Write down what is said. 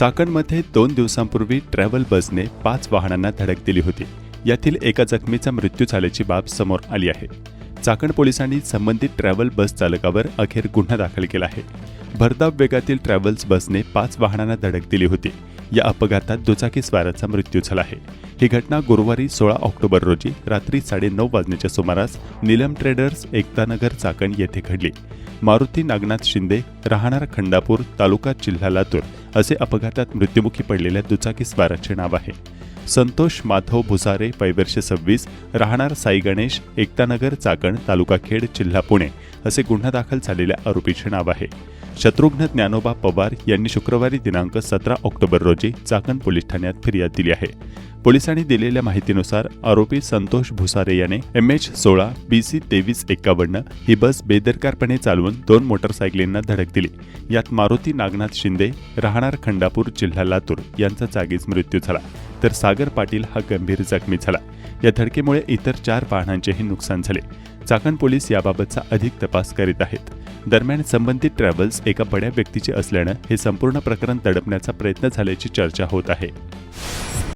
चाकणमध्ये दोन दिवसांपूर्वी ट्रॅव्हल बसने पाच वाहनांना धडक दिली होती. यातील एका जखमीचा मृत्यू झाल्याची बाब समोर आली आहे. चाकण पोलिसांनी संबंधित ट्रॅव्हल बस चालकावर अखेर गुन्हा दाखल केला आहे. भरधाव वेगातील ट्रॅव्हल्स बसने पाच वाहनांना धडक दिली होती. या अपघातात दुचाकी स्वाराचा मृत्यू झाला आहे. ही घटना गुरुवारी सोळा ऑक्टोबर रोजी रात्री साडेनऊ वाजण्याच्या सुमारास नीलम ट्रेडर्स एकतानगर चाकण येथे घडली. मारुती नागनाथ शिंदे राहणार खंडापूर तालुका जिल्हा लातूर असे अपघातात मृत्युमुखी पडलेल्या दुचाकी स्वाराचे नाव आहे. संतोष माधव भुसारे पैवर्ष सव्वीस राहणार साई गणेश एकतानगर चाकण तालुका खेड जिल्हा पुणे असे गुन्हा दाखल झालेल्या आरोपीचे नाव आहे. शत्रुघ्न ज्ञानोबा पवार यांनी शुक्रवारी दिनांक सतरा ऑक्टोबर रोजी चाकण पोलीस ठाण्यात फिर्याद दिली आहे. पोलिसांनी दिलेल्या माहितीनुसार आरोपी संतोष भुसारे याने एम एच सोळा बी सी तेवीस एक्कावन्न ही बस बेदरकारपणे चालवून दोन मोटरसायकलींना धडक दिली. यात मारुती नागनाथ शिंदे राहणार खंडापूर जिल्हा लातूर यांचा जागीच मृत्यू झाला. तर सागर पाटील हा गंभीर जखमी झाला. या धडकेमुळे इतर चार वाहनांचेही नुकसान झाले. चाकण पोलीस याबाबतचा अधिक तपास करीत आहेत. दरम्यान संबंधित ट्रॅव्हल्स एका बड्या व्यक्तीचे असल्यानं हे संपूर्ण प्रकरण तडपण्याचा प्रयत्न झाल्याची चर्चा होत आहे.